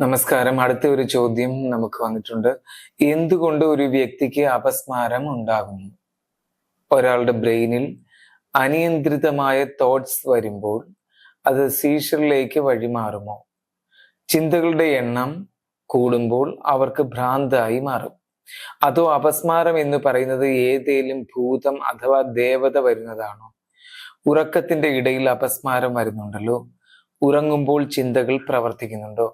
നമസ്കാരം. അടുത്ത ഒരു ചോദ്യം നമുക്ക് വന്നിട്ടുണ്ട്. എന്തുകൊണ്ട് ഒരു വ്യക്തിക്ക് അപസ്മാരം ഉണ്ടാകുന്നു? ഒരാളുടെ ബ്രെയിനിൽ അനിയന്ത്രിതമായ തോട്ട്സ് വരുമ്പോൾ അത് സീഷറിലേക്ക് വഴിമാറുമോ? ചിന്തകളുടെ എണ്ണം കൂടുമ്പോൾ അവർക്ക് ഭ്രാന്തായി മാറും. അതോ അപസ്മാരം എന്ന് പറയുന്നത് ഏതേലും ഭൂതം അഥവാ ദേവത വരുന്നതാണോ? ഉറക്കത്തിന്റെ ഇടയിൽ അപസ്മാരം വരുന്നുണ്ടല്ലോ. ഉറങ്ങുമ്പോൾ ചിന്തകൾ പ്രവർത്തിക്കുന്നുണ്ടോ?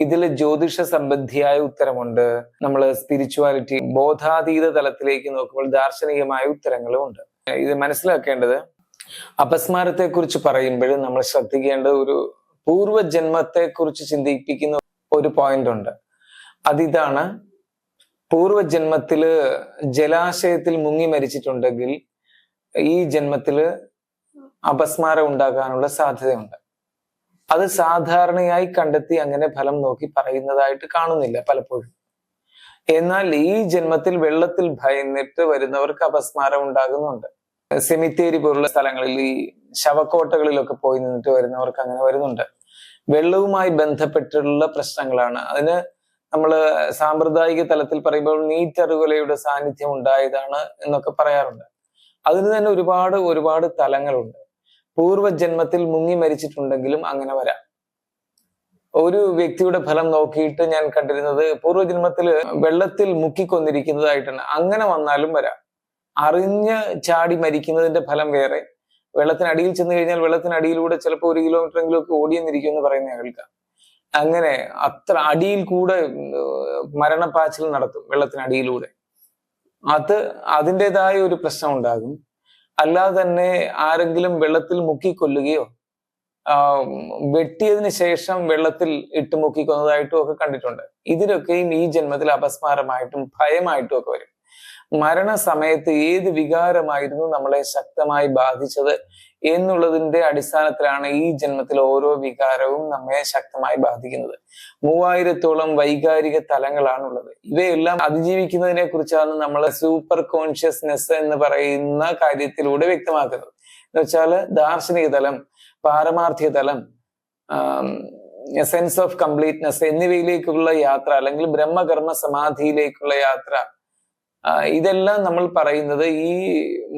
ഇതിൽ ജ്യോതിഷ സംബന്ധിയായ ഉത്തരമുണ്ട്. നമ്മൾ സ്പിരിച്വാലിറ്റി ബോധാതീത തലത്തിലേക്ക് നോക്കുമ്പോൾ ദാർശനികമായ ഉത്തരങ്ങളും ഉണ്ട്. ഇത് മനസ്സിലാക്കേണ്ടത് അപസ്മാരത്തെ കുറിച്ച് പറയുമ്പോൾ നമ്മൾ ശ്രദ്ധിക്കേണ്ട ഒരു പൂർവജന്മത്തെ കുറിച്ച് ചിന്തിപ്പിക്കുന്ന ഒരു പോയിന്റ് ഉണ്ട്. അതിതാണ് പൂർവജന്മത്തിൽ ജലാശയത്തിൽ മുങ്ങി മരിച്ചിട്ടുണ്ടെങ്കിൽ ഈ ജന്മത്തിൽ അപസ്മാരം ഉണ്ടാകാനുള്ള സാധ്യതയുണ്ട്. അത് സാധാരണയായി കണ്ടെത്തി അങ്ങനെ ഫലം നോക്കി പറയുന്നതായിട്ട് കാണുന്നില്ല പലപ്പോഴും. എന്നാൽ ഈ ജന്മത്തിൽ വെള്ളത്തിൽ ഭയന്നിട്ട് വരുന്നവർക്ക് അപസ്മാരം ഉണ്ടാകുന്നുണ്ട്. സെമിത്തേരി പോലുള്ള സ്ഥലങ്ങളിൽ ഈ ശവക്കോട്ടകളിലൊക്കെ പോയി നിന്നിട്ട് വരുന്നവർക്ക് അങ്ങനെ വരുന്നുണ്ട്. വെള്ളവുമായി ബന്ധപ്പെട്ടുള്ള പ്രശ്നങ്ങളാണ്. അതിന് നമ്മൾ സാമ്പ്രദായിക തലത്തിൽ പറയുമ്പോൾ നീറ്ററുകൊലയുടെ സാന്നിധ്യം ഉണ്ടായതാണ് എന്നൊക്കെ പറയാറുണ്ട്. അതിന് തന്നെ ഒരുപാട് ഒരുപാട് തലങ്ങളുണ്ട്. പൂർവജന്മത്തിൽ മുങ്ങി മരിച്ചിട്ടുണ്ടെങ്കിലും അങ്ങനെ വരാം. ഒരു വ്യക്തിയുടെ ഫലം നോക്കിയിട്ട് ഞാൻ കണ്ടിരുന്നത് പൂർവജന്മത്തിൽ വെള്ളത്തിൽ മുക്കിക്കൊന്നിരിക്കുന്നതായിട്ടാണ്. അങ്ങനെ വന്നാലും വരാം. അറിഞ്ഞ് ചാടി മരിക്കുന്നതിന്റെ ഫലം വേറെ. വെള്ളത്തിനടിയിൽ ചെന്ന് കഴിഞ്ഞാൽ വെള്ളത്തിനടിയിലൂടെ ചിലപ്പോൾ ഒരു കിലോമീറ്റർ എങ്കിലും ഒക്കെ ഓടിയെന്നിരിക്കും എന്ന് പറയുന്ന കേൾക്കാം. അങ്ങനെ അത്ര അടിയിൽ കൂടെ മരണപ്പാച്ചിൽ നടത്തും വെള്ളത്തിനടിയിലൂടെ. അത് അതിന്റെതായ ഒരു പ്രശ്നം ഉണ്ടാകും. അല്ലാതെ തന്നെ ആരെങ്കിലും വെള്ളത്തിൽ മുക്കിക്കൊല്ലുകയോ വെട്ടിയതിന് ശേഷം വെള്ളത്തിൽ ഇട്ട് മുക്കിക്കൊന്നതായിട്ടും ഒക്കെ കണ്ടിട്ടുണ്ട്. ഇതിലൊക്കെയും ഈ ജന്മത്തിൽ അപസ്മാരമായിട്ടും ഭയമായിട്ടും ഒക്കെ വരും. മരണസമയത്ത് ഏത് വികാരമായിരുന്നു നമ്മളെ ശക്തമായി ബാധിച്ചത്? എന്നുള്ളതിന്റെ അടിസ്ഥാനത്തിലാണ് ഈ ജന്മത്തിൽ ഓരോ വികാരവും നമ്മെ ശക്തമായി ബാധിക്കുന്നത്. മൂവായിരത്തോളം വൈകാരിക തലങ്ങളാണ് ഉള്ളത് ഇവയെല്ലാം അതിജീവിക്കുന്നതിനെ കുറിച്ചാണ് നമ്മൾ സൂപ്പർ കോൺഷ്യസ്നെസ് എന്ന് പറയുന്ന കാര്യത്തിലൂടെ വ്യക്തമാക്കുന്നത്. എന്ന് വെച്ചാൽ ദാർശനിക തലം പാരമാർത്ഥിക തലം സെൻസ് ഓഫ് കംപ്ലീറ്റ്നെസ് എന്നിവയിലേക്കുള്ള യാത്ര അല്ലെങ്കിൽ ബ്രഹ്മകർമ്മ സമാധിയിലേക്കുള്ള യാത്ര ഇതെല്ലാം നമ്മൾ പറയുന്നത് ഈ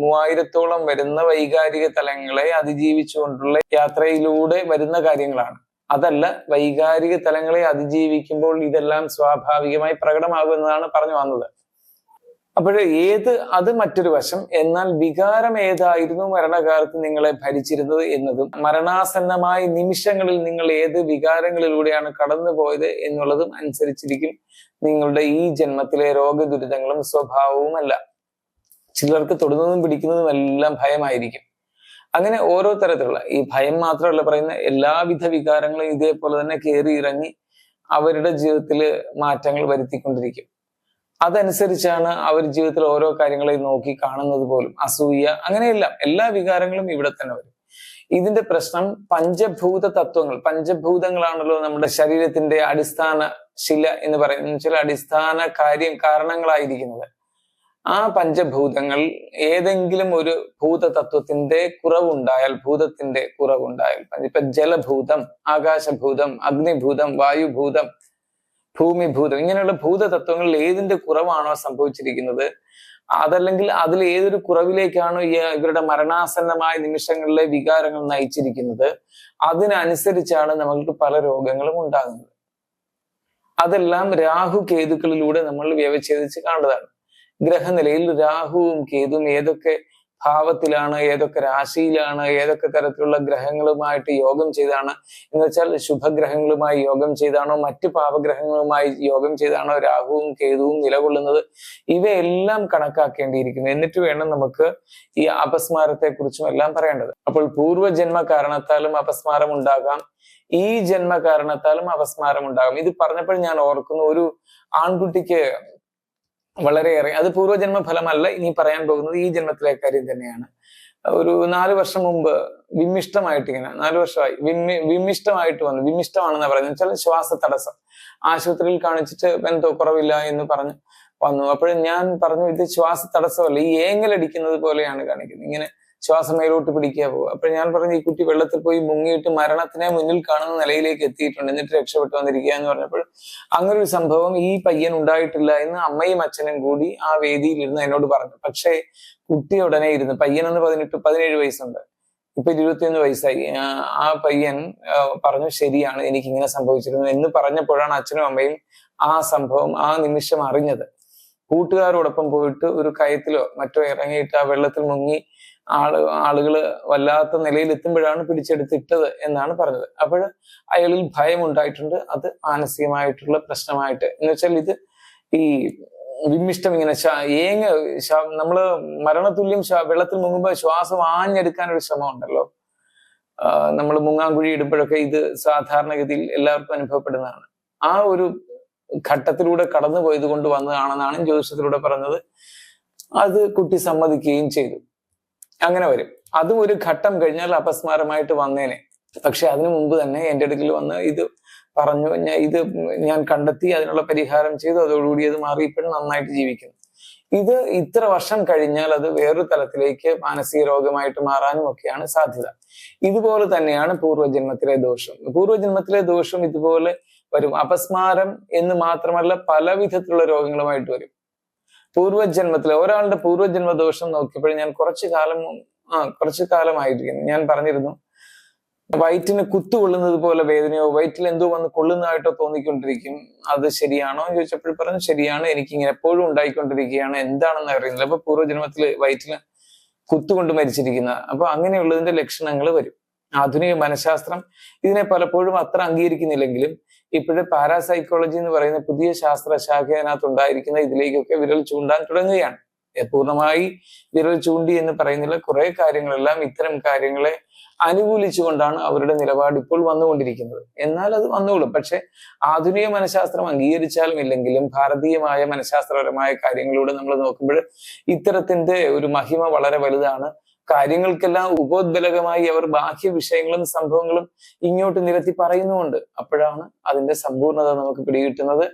മൂവായിരത്തോളം വരുന്ന വൈകാരിക തലങ്ങളെ അതിജീവിച്ചുകൊണ്ടുള്ള യാത്രയിലൂടെ വരുന്ന കാര്യങ്ങളാണ്. അതല്ല വൈകാരിക തലങ്ങളെ അതിജീവിക്കുമ്പോൾ ഇതെല്ലാം സ്വാഭാവികമായി പ്രകടമാകുമെന്നതാണ് പറഞ്ഞു വന്നത്. അപ്പോൾ ഏത് അത് മറ്റൊരു വശം. എന്നാൽ വികാരം ഏതായിരുന്നു മരണകാലത്ത് നിങ്ങളെ ഭരിച്ചിരുന്നത് എന്നതും. മരണാസന്നമായ നിമിഷങ്ങളിൽ നിങ്ങൾ ഏത് വികാരങ്ങളിലൂടെയാണ് കടന്നു പോയത് എന്നുള്ളതും അനുസരിച്ചിരിക്കും. നിങ്ങളുടെ ഈ ജന്മത്തിലെ രോഗദുരിതങ്ങളും സ്വഭാവവുമല്ല. ചിലർക്ക് തൊടുന്നതും പിടിക്കുന്നതും എല്ലാം ഭയമായിരിക്കും. അങ്ങനെ ഓരോ തരത്തിലുള്ള ഈ ഭയം മാത്രമല്ല പറയുന്ന എല്ലാവിധ വികാരങ്ങളും ഇതേപോലെ തന്നെ കയറി ഇറങ്ങി അവരുടെ ജീവിതത്തിൽ മാറ്റങ്ങൾ വരുത്തിക്കൊണ്ടിരിക്കും. അതനുസരിച്ചാണ് അവർ ജീവിതത്തിൽ ഓരോ കാര്യങ്ങളെയും നോക്കി കാണുന്നത് പോലും. അസൂയ അങ്ങനെയല്ല. എല്ലാ വികാരങ്ങളും ഇവിടെ തന്നെ വരും. ഇതിന്റെ പ്രശ്നം പഞ്ചഭൂത തത്വങ്ങൾ. പഞ്ചഭൂതങ്ങളാണല്ലോ നമ്മുടെ ശരീരത്തിന്റെ അടിസ്ഥാന ശില എന്ന് പറയുന്ന ചില അടിസ്ഥാന കാര്യം കാരണങ്ങളായിരിക്കുന്നത്. ആ പഞ്ചഭൂതങ്ങൾ ഏതെങ്കിലും ഒരു ഭൂതതത്വത്തിന്റെ കുറവുണ്ടായാൽ ഭൂതത്തിന്റെ കുറവുണ്ടായാൽ ഇപ്പൊ ജലഭൂതം ആകാശഭൂതം അഗ്നിഭൂതം വായുഭൂതം ഭൂമിഭൂതം ഇങ്ങനെയുള്ള ഭൂതതത്വങ്ങളിൽ ഏതിന്റെ കുറവാണോ സംഭവിച്ചിരിക്കുന്നത്? അതല്ലെങ്കിൽ അതിൽ ഏതൊരു കുറവിലേക്കാണോ ഈ ഇവരുടെ മരണാസന്നമായ നിമിഷങ്ങളിലെ വികാരങ്ങൾ നയിച്ചിരിക്കുന്നത്? അതിനനുസരിച്ചാണ് നമ്മൾക്ക് പല രോഗങ്ങളും ഉണ്ടാകുന്നത്. അതെല്ലാം രാഹു കേതുക്കളിലൂടെ നമ്മൾ വ്യവച്ഛേദിച്ച് കാണുന്നതാണ്. ഗ്രഹനിലയിൽ രാഹുവും കേതുവും ഏതൊക്കെ ഭാവത്തിലാണ് ഏതൊക്കെ രാശിയിലാണ് ഏതൊക്കെ തരത്തിലുള്ള ഗ്രഹങ്ങളുമായിട്ട് യോഗം ചെയ്താണ്. എന്ന് വെച്ചാൽ ശുഭഗ്രഹങ്ങളുമായി യോഗം ചെയ്താണോ മറ്റ് പാപഗ്രഹങ്ങളുമായി യോഗം ചെയ്താണോ രാഹുവും കേതുവും നിലകൊള്ളുന്നത് ഇവയെല്ലാം കണക്കാക്കേണ്ടിയിരിക്കുന്നു. എന്നിട്ട് വേണം നമുക്ക് ഈ അപസ്മാരത്തെ കുറിച്ചും എല്ലാം പറയേണ്ടത്. അപ്പോൾ പൂർവജന്മ കാരണത്താലും അപസ്മാരം ഉണ്ടാകാം ഈ ജന്മ കാരണത്താലും അപസ്മാരം ഉണ്ടാകും ഇത് പറഞ്ഞപ്പോൾ ഞാൻ ഓർക്കുന്നു ഒരു ആൺകുട്ടിക്ക് വളരെയേറെ. അത് പൂർവജന്മ ഫലമല്ല ഇനി പറയാൻ പോകുന്നത് ഈ ജന്മത്തിലെ കാര്യം തന്നെയാണ്. ഒരു നാല് വർഷം മുമ്പ് വിമിഷ്ടമായിട്ട് ഇങ്ങനെ നാല് വർഷമായി വിമ്മി വിമിഷ്ടമായിട്ട് വന്നു. വിമിഷ്ടമാണെന്ന് പറയുന്നത് വെച്ചാൽ ശ്വാസ തടസ്സം ആശുപത്രിയിൽ കാണിച്ചിട്ട് എന്തോ കുറവില്ല എന്ന് പറഞ്ഞു വന്നു. അപ്പോഴും ഞാൻ പറഞ്ഞു ഇത് ശ്വാസ തടസ്സമല്ല ഈ ഏങ്ങലടിക്കുന്നത് പോലെയാണ് കാണിക്കുന്നത്. ഇങ്ങനെ ശ്വാസം മേലോട്ട് പിടിക്കുക. അപ്പൊ ഞാൻ പറഞ്ഞു ഈ കുട്ടി വെള്ളത്തിൽ പോയി മുങ്ങിയിട്ട് മരണത്തിനെ മുന്നിൽ കാണുന്ന നിലയിലേക്ക് എത്തിയിട്ടുണ്ട്. എന്നിട്ട് രക്ഷപ്പെട്ടു വന്നിരിക്കുക എന്ന് പറഞ്ഞപ്പോൾ അങ്ങനെ ഒരു സംഭവം ഈ പയ്യൻ ഉണ്ടായിട്ടില്ല എന്ന് അമ്മയും അച്ഛനും കൂടി ആ വേദിയിൽ ഇരുന്ന് എന്നോട് പറഞ്ഞു. പക്ഷേ കുട്ടി ഉടനെ ഇരുന്ന് പയ്യനെന്ന് പതിനെട്ട് പതിനേഴ് വയസ്സുണ്ട്. ഇപ്പൊ ഇരുപത്തിയൊന്ന് വയസ്സായി. ആ പയ്യൻ പറഞ്ഞു ശരിയാണ് എനിക്ക് ഇങ്ങനെ സംഭവിച്ചിരുന്നു എന്ന് പറഞ്ഞപ്പോഴാണ് അച്ഛനും അമ്മയും ആ സംഭവം ആ നിമിഷം അറിഞ്ഞത്. കൂട്ടുകാരോടൊപ്പം പോയിട്ട് ഒരു കയത്തിലോ മറ്റോ ഇറങ്ങിയിട്ട് ആ വെള്ളത്തിൽ മുങ്ങി ആൾ ആളുകൾ വല്ലാത്ത നിലയിൽ എത്തുമ്പോഴാണ് പിടിച്ചെടുത്തിട്ടത് എന്നാണ് പറഞ്ഞത്. അപ്പോൾ അയാളിൽ ഭയം ഉണ്ടായിട്ടുണ്ട് അത് മാനസികമായിട്ടുള്ള പ്രശ്നമായിട്ട്. എന്ന് വെച്ചാൽ ഇത് ഈ വിമിഷ്ടം ഇങ്ങനെ ഏങ്ങ നമ്മൾ മരണതുല്യം വെള്ളത്തിൽ മുങ്ങുമ്പോൾ ശ്വാസം ആഞ്ഞെടുക്കാൻ ഒരു ശ്രമം ഉണ്ടല്ലോ നമ്മൾ മുങ്ങാങ്കുഴി ഇടുമ്പോഴൊക്കെ ഇത് സാധാരണഗതിയിൽ എല്ലാവർക്കും അനുഭവപ്പെടുന്നതാണ്. ആ ഒരു ഘട്ടത്തിലൂടെ കടന്നു പോയത് കൊണ്ട് വന്നതാണെന്നാണ് ജ്യോതിഷത്തിലൂടെ പറഞ്ഞത്. അത് കുട്ടി സമ്മതിക്കുകയും ചെയ്തു. അങ്ങനെ വരും. അതും ഒരു ഘട്ടം കഴിഞ്ഞാൽ അപസ്മാരമായിട്ട് വന്നേനെ. പക്ഷെ അതിനു മുമ്പ് തന്നെ എന്റെ അടുക്കൽ വന്ന് ഇത് പറഞ്ഞു ഞാൻ ഇത് ഞാൻ കണ്ടെത്തി അതിനുള്ള പരിഹാരം ചെയ്തു അതോടുകൂടി അത് മാറി ഇപ്പോഴും നന്നായിട്ട് ജീവിക്കുന്നു. ഇത് ഇത്ര വർഷം കഴിഞ്ഞാൽ അത് വേറൊരു തലത്തിലേക്ക് മാനസിക രോഗമായിട്ട് മാറാനും ഒക്കെയാണ് സാധ്യത. ഇതുപോലെ തന്നെയാണ് പൂർവജന്മത്തിലെ ദോഷം. പൂർവജന്മത്തിലെ ദോഷം ഇതുപോലെ വരും. അപസ്മാരം എന്ന് മാത്രമല്ല പല വിധത്തിലുള്ള രോഗങ്ങളുമായിട്ട് വരും. പൂർവജന്മത്തിലെ ഒരാളുടെ പൂർവജന്മ ദോഷം നോക്കിയപ്പോൾ ഞാൻ കുറച്ചു കാലം ആ കുറച്ചു കാലമായിരിക്കുന്നു. ഞാൻ പറഞ്ഞിരുന്നു വയറ്റിന് കുത്തുകൊള്ളുന്നത് പോലെ വേദനയോ വയറ്റിൽ എന്തോ വന്ന് കൊള്ളുന്നതായിട്ടോ തോന്നിക്കൊണ്ടിരിക്കും. അത് ശരിയാണോ എന്ന് ചോദിച്ചപ്പോൾ പറഞ്ഞു ശരിയാണ്. എനിക്ക് ഇങ്ങനെ എപ്പോഴും ഉണ്ടായിക്കൊണ്ടിരിക്കുകയാണ്. എന്താണെന്ന് അറിയുന്നില്ല. അപ്പൊ പൂർവജന്മത്തിൽ വയറ്റിന് കുത്തുകൊണ്ട് മരിച്ചിരിക്കുന്ന അപ്പൊ അങ്ങനെയുള്ളതിന്റെ ലക്ഷണങ്ങൾ വരും. ആധുനിക മനഃശാസ്ത്രം ഇതിനെ പലപ്പോഴും അത്ര അംഗീകരിക്കുന്നില്ലെങ്കിലും ഇപ്പോഴും പാരാസൈക്കോളജി എന്ന് പറയുന്ന പുതിയ ശാസ്ത്ര ശാഖ അതിനകത്ത് ഉണ്ടായിരിക്കുന്ന ഇതിലേക്കൊക്കെ വിരൽ ചൂണ്ടാൻ തുടങ്ങുകയാണ്. പൂർണമായി വിരൽ ചൂണ്ടി എന്ന് പറയുന്നില്ല കുറെ കാര്യങ്ങളെല്ലാം ഇത്തരം കാര്യങ്ങളെ അനുകൂലിച്ചുകൊണ്ടാണ് അവരുടെ നിലപാട് ഇപ്പോൾ വന്നുകൊണ്ടിരിക്കുന്നത്. എന്നാൽ അത് വന്നോളും. പക്ഷെ ആധുനിക മനഃശാസ്ത്രം അംഗീകരിച്ചാലും ഇല്ലെങ്കിലും ഭാരതീയമായ മനഃശാസ്ത്രപരമായ കാര്യങ്ങളിലൂടെ നമ്മൾ നോക്കുമ്പോൾ ഇത്തരത്തിന്റെ ഒരു മഹിമ വളരെ വലുതാണ്. കാര്യങ്ങൾക്കെല്ലാം ഉപോദ്ബലകമായി അവർ ബാഹ്യ വിഷയങ്ങളും സംഭവങ്ങളും ഇങ്ങോട്ട് നിരത്തി പറയുന്നുമുണ്ട്. അപ്പോഴാണ് അതിന്റെ സമ്പൂർണത നമുക്ക് പിടികിട്ടുന്നത്.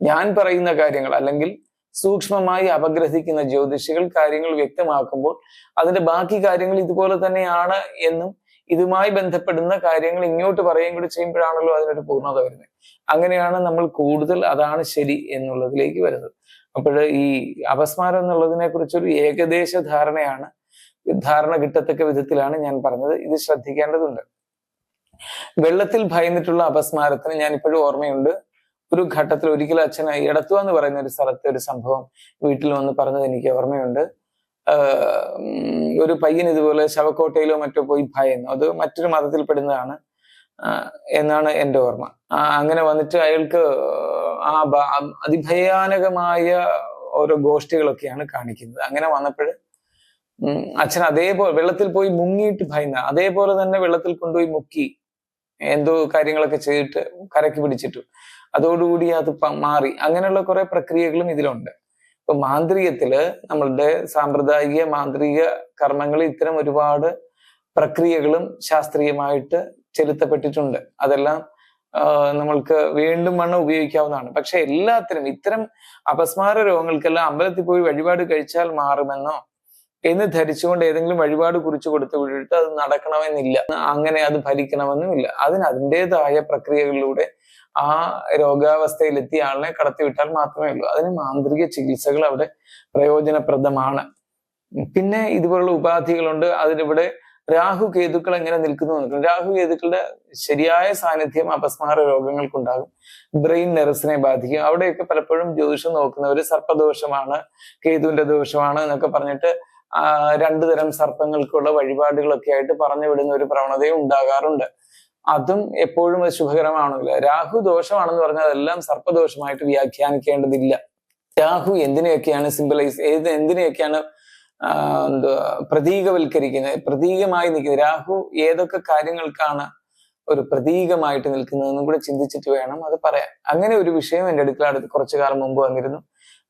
ഞാൻ പറയുന്ന കാര്യങ്ങൾ അല്ലെങ്കിൽ സൂക്ഷ്മമായി അപഗ്രഹിക്കുന്ന ജ്യോതിഷികൾ കാര്യങ്ങൾ വ്യക്തമാക്കുമ്പോൾ അതിന്റെ ബാക്കി കാര്യങ്ങൾ ഇതുപോലെ തന്നെയാണ് എന്നും ഇതുമായി ബന്ധപ്പെടുന്ന കാര്യങ്ങൾ ഇങ്ങോട്ട് പറയുകയും കൂടി ചെയ്യുമ്പോഴാണല്ലോ അതിനൊരു പൂർണത വരുന്നത്. അങ്ങനെയാണ് നമ്മൾ കൂടുതൽ അതാണ് ശരി എന്നുള്ളതിലേക്ക് വരുന്നത്. അപ്പോൾ ഈ അപസ്മാരം എന്നുള്ളതിനെ കുറിച്ചൊരു ഏകദേശ ധാരണയാണ് ധാരണ കിട്ടത്തക്ക വിധത്തിലാണ് ഞാൻ പറഞ്ഞത്. ഇത് ശ്രദ്ധിക്കേണ്ടതുണ്ട്. വെള്ളത്തിൽ ഭയന്നിട്ടുള്ള അപസ്മാരത്തിന് ഞാൻ ഇപ്പോഴും ഓർമ്മയുണ്ട്. ഒരു ഘട്ടത്തിൽ ഒരിക്കലും അച്ഛൻ എടത്തുവ എന്ന് പറയുന്ന ഒരു സ്ഥലത്തെ ഒരു സംഭവം വീട്ടിൽ വന്ന് പറഞ്ഞത് എനിക്ക് ഓർമ്മയുണ്ട്. ഒരു പയ്യൻ ഇതുപോലെ ശവക്കോട്ടയിലോ മറ്റോ പോയി ഭയന്നു. അത് മറ്റൊരു മതത്തിൽപ്പെടുന്നതാണ് എന്നാണ് എന്റെ ഓർമ്മ. അങ്ങനെ വന്നിട്ട് അയാൾക്ക് ആ അതിഭയാനകമായ ഓരോ ഗോഷ്ഠികളൊക്കെയാണ് കാണിക്കുന്നത്. അങ്ങനെ വന്നപ്പോൾ അച്ഛൻ അതേപോലെ വെള്ളത്തിൽ പോയി മുങ്ങിയിട്ട് ഭയന്ന. അതേപോലെ തന്നെ വെള്ളത്തിൽ കൊണ്ടുപോയി മുക്കി. എന്തോ കാര്യങ്ങളൊക്കെ ചെയ്തിട്ട് കരക്ക് പിടിച്ചിട്ടു. അതോടുകൂടി അത് മാറി. അങ്ങനെയുള്ള കുറെ പ്രക്രിയകളും ഇതിലുണ്ട്. ഇപ്പൊ മാന്ത്രികത്തിൽ നമ്മളുടെ സാമ്പ്രദായിക മാന്ത്രിക കർമ്മങ്ങളിൽ ഇത്തരം ഒരുപാട് പ്രക്രിയകളും ശാസ്ത്രീയമായിട്ട് ചെലുത്തപ്പെട്ടിട്ടുണ്ട്. അതെല്ലാം നമ്മൾക്ക് വീണ്ടും മണ്ണ് ഉപയോഗിക്കാവുന്നതാണ്. പക്ഷെ എല്ലാത്തിനും ഇത്തരം അപസ്മാര രോഗങ്ങൾക്കെല്ലാം അമ്പലത്തിൽ പോയി വഴിപാട് കഴിച്ചാൽ മാറുമെന്നോ എന്ന് ധരിച്ചുകൊണ്ട് ഏതെങ്കിലും വഴിപാട് കുറിച്ച് കൊടുത്തു വിട്ടിട്ട് അത് നടക്കണമെന്നില്ല. അങ്ങനെ അത് ഫലിക്കണമെന്നുമില്ല അതിന് അതിന്റെതായ പ്രക്രിയകളിലൂടെ ആ രോഗാവസ്ഥയിലെത്തിയ ആളിനെ കടത്തിവിട്ടാൽ മാത്രമേ ഉള്ളൂ. അതിന് മാന്ത്രിക ചികിത്സകൾ അവിടെ പ്രയോജനപ്രദമാണ്. പിന്നെ ഇതുപോലുള്ള ഉപാധികളുണ്ട്. അതിലിവിടെ രാഹു കേതുക്കൾ എങ്ങനെ നിൽക്കുന്നു രാഹു കേതുക്കളുടെ ശരിയായ സാന്നിധ്യം അപസ്മാര രോഗങ്ങൾക്കുണ്ടാകും. ബ്രെയിൻ നെറസിനെ ബാധിക്കും. അവിടെയൊക്കെ പലപ്പോഴും ജ്യോതിഷം നോക്കുന്നവര് സർപ്പദോഷമാണ് കേതുവിന്റെ ദോഷമാണ് എന്നൊക്കെ പറഞ്ഞിട്ട് രണ്ടു തരം സർപ്പങ്ങൾക്കുള്ള വഴിപാടുകളൊക്കെ ആയിട്ട് പറഞ്ഞു വിടുന്ന ഒരു പ്രവണതയും ഉണ്ടാകാറുണ്ട്. അതും എപ്പോഴും അത് ശുഭകരമാണില്ല. രാഹു ദോഷമാണെന്ന് പറഞ്ഞാൽ അതെല്ലാം സർപ്പദോഷമായിട്ട് വ്യാഖ്യാനിക്കേണ്ടതില്ല. രാഹു എന്തിനെയൊക്കെയാണ് സിംബലൈസ് ഏത് എന്തിനെയൊക്കെയാണ് എന്താ പ്രതീകവൽക്കരിക്കുന്നത്? പ്രതീകമായി നിൽക്കുന്നത്. രാഹു ഏതൊക്കെ കാര്യങ്ങൾക്കാണ് ഒരു പ്രതീകമായിട്ട് നിൽക്കുന്നതെന്നും കൂടെ ചിന്തിച്ചിട്ട് വേണം അത് പറയാൻ. അങ്ങനെ ഒരു വിഷയം എന്റെ അടുക്കള അടുത്ത് കുറച്ചു കാലം മുമ്പ് വന്നിരുന്നു.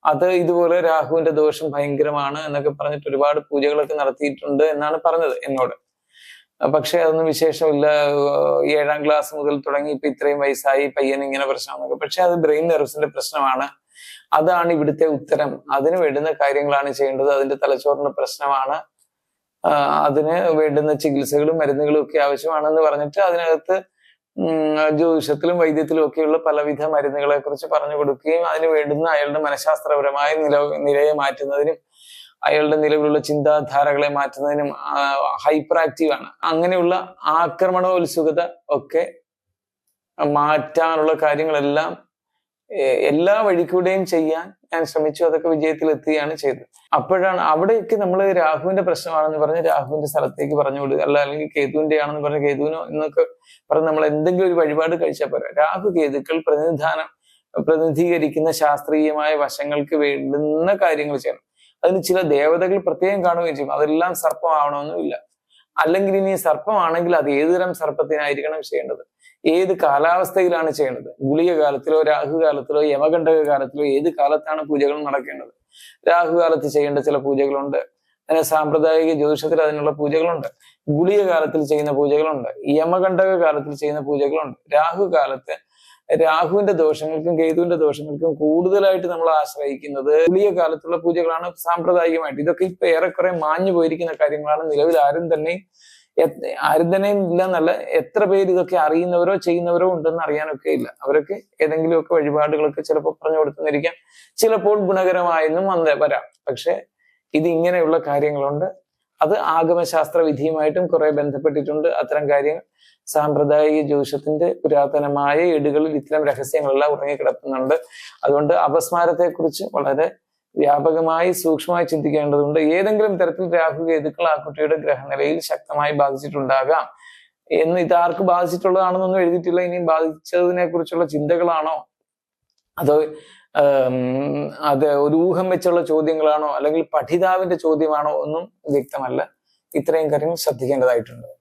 അത് ഇതുപോലെ രാഹുവിന്റെ ദോഷം ഭയങ്കരമാണ് എന്നൊക്കെ പറഞ്ഞിട്ട് ഒരുപാട് പൂജകളൊക്കെ നടത്തിയിട്ടുണ്ട് എന്നാണ് പറഞ്ഞത് എന്നോട്. പക്ഷെ അതൊന്നും വിശേഷമില്ല. ഏഴാം ക്ലാസ് മുതൽ തുടങ്ങി ഇപ്പൊ ഇത്രയും വയസ്സായി പയ്യൻ ഇങ്ങനെ പ്രശ്നമാണെന്നൊക്കെ. പക്ഷെ അത് ബ്രെയിൻ നെർവ്സിന്റെ പ്രശ്നമാണ്. അതാണ് ഇവിടുത്തെ ഉത്തരം. അതിന് വേണ്ടുന്ന കാര്യങ്ങളാണ് ചെയ്യേണ്ടത്. അതിന്റെ തലച്ചോറിന്റെ പ്രശ്നമാണ്. അതിന് വേണ്ടുന്ന ചികിത്സകളും മരുന്നുകളും ഒക്കെ ആവശ്യമാണെന്ന് പറഞ്ഞിട്ട് അതിനകത്ത് ജ്യോതിഷത്തിലും വൈദ്യത്തിലും ഒക്കെയുള്ള പലവിധ മരുന്നുകളെ കുറിച്ച് പറഞ്ഞു കൊടുക്കുകയും അതിന് വേണ്ടുന്ന അയാളുടെ മനഃശാസ്ത്രപരമായ നില നിലയെ മാറ്റുന്നതിനും അയാളുടെ നിലവിലുള്ള ചിന്താധാരകളെ മാറ്റുന്നതിനും ഹൈപ്പർ ആക്റ്റീവ് ആണ്. അങ്ങനെയുള്ള ആക്രമണോത്സുകത ഒക്കെ മാറ്റാനുള്ള കാര്യങ്ങളെല്ലാം എല്ലാ വഴിക്കൂടെയും ചെയ്യാൻ ഞാൻ ശ്രമിച്ചു. അതൊക്കെ വിജയത്തിൽ എത്തുകയാണ് ചെയ്തത്. അപ്പോഴാണ് അവിടെയൊക്കെ നമ്മൾ രാഹുവിന്റെ പ്രശ്നമാണെന്ന് പറഞ്ഞ് രാഹുവിന്റെ സ്ഥലത്തേക്ക് പറഞ്ഞു വിടുക. അല്ല അല്ലെങ്കിൽ കേതുവിന്റെ ആണെന്ന് പറഞ്ഞ് കേതുവിനോ എന്നൊക്കെ പറഞ്ഞ് നമ്മൾ എന്തെങ്കിലും ഒരു വഴിപാട് കഴിച്ചാൽ പോരാ. രാഹു കേതുക്കൾ പ്രതിനിധാനം പ്രതിനിധീകരിക്കുന്ന ശാസ്ത്രീയമായ വശങ്ങൾക്ക് വേണ്ടുന്ന കാര്യങ്ങൾ ചെയ്യണം. അതിന് ചില ദേവതകൾ പ്രത്യേകം കാണുകയും ചെയ്യും. അതെല്ലാം സർപ്പമാവണമെന്നുമില്ല അല്ലെങ്കിൽ ഇനി സർപ്പമാണെങ്കിൽ അത് ഏതുതരം സർപ്പത്തിനായിരിക്കണം ചെയ്യേണ്ടത്? ഏത് കാലാവസ്ഥയിലാണ് ചെയ്യേണ്ടത് ഗുളിക കാലത്തിലോ രാഹുകാലത്തിലോ യമകണ്ഠക കാലത്തിലോ ഏത് കാലത്താണ് പൂജകൾ നടക്കേണ്ടത്? രാഹുകാലത്ത് ചെയ്യേണ്ട ചില പൂജകളുണ്ട്. അതിന് സാമ്പ്രദായിക ജ്യോതിഷത്തിൽ അതിനുള്ള പൂജകളുണ്ട്. ഗുളിക കാലത്തിൽ ചെയ്യുന്ന പൂജകളുണ്ട്. യമകണ്ഠക കാലത്തിൽ ചെയ്യുന്ന പൂജകളുണ്ട്. രാഹുകാലത്ത് രാഹുവിന്റെ ദോഷങ്ങൾക്കും കേതുവിന്റെ ദോഷങ്ങൾക്കും കൂടുതലായിട്ട് നമ്മൾ ആശ്രയിക്കുന്നത് ഗുളിക കാലത്തുള്ള പൂജകളാണ് സാമ്പ്രദായികമായിട്ട്. ഇതൊക്കെ ഇപ്പൊ ഏറെക്കുറെ മാഞ്ഞു പോയിരിക്കുന്ന കാര്യങ്ങളാണ് നിലവിൽ ആരും തന്നെ എത്- ആരും തന്നെയും ഇല്ല എന്നല്ല എത്ര പേര് ഇതൊക്കെ അറിയുന്നവരോ ചെയ്യുന്നവരോ ഉണ്ടെന്ന് അറിയാനൊക്കെ ഇല്ല. അവരൊക്കെ ഏതെങ്കിലുമൊക്കെ വഴിപാടുകളൊക്കെ ചിലപ്പോൾ പറഞ്ഞു കൊടുത്തുന്നിരിക്കാം. ചിലപ്പോൾ ഗുണകരമായെന്നും വന്ന് വരാം. പക്ഷെ ഇത് ഇങ്ങനെയുള്ള കാര്യങ്ങളുണ്ട്. അത് ആഗമശാസ്ത്ര വിധിയുമായിട്ടും കുറെ ബന്ധപ്പെട്ടിട്ടുണ്ട്. അത്തരം കാര്യങ്ങൾ സാമ്പ്രദായിക ജ്യോതിഷത്തിന്റെ പുരാതനമായ ഏടുകളിൽ ഇത്തരം രഹസ്യങ്ങളെല്ലാം ഉറങ്ങിക്കിടക്കുന്നുണ്ട്. അതുകൊണ്ട് അപസ്മാരത്തെക്കുറിച്ച് വളരെ വ്യാപകമായി സൂക്ഷ്മമായി ചിന്തിക്കേണ്ടതുണ്ട്. ഏതെങ്കിലും തരത്തിൽ രാഹു കേതുക്കൾ ആ കുട്ടിയുടെ ഗ്രഹനിലയിൽ ശക്തമായി ബാധിച്ചിട്ടുണ്ടാകാം. എന്ന് ഇതാർക്ക് ബാധിച്ചിട്ടുള്ളതാണെന്നൊന്നും എഴുതിയിട്ടില്ല. ഇനിയും ബാധിച്ചതിനെ കുറിച്ചുള്ള ചിന്തകളാണോ? അതോ അത് ഒരു ഊഹം വെച്ചുള്ള ചോദ്യങ്ങളാണോ? അല്ലെങ്കിൽ പഠിതാവിന്റെ ചോദ്യമാണോ? ഒന്നും വ്യക്തമല്ല. ഇത്രയും കാര്യങ്ങൾ ശ്രദ്ധിക്കേണ്ടതായിട്ടുണ്ട്.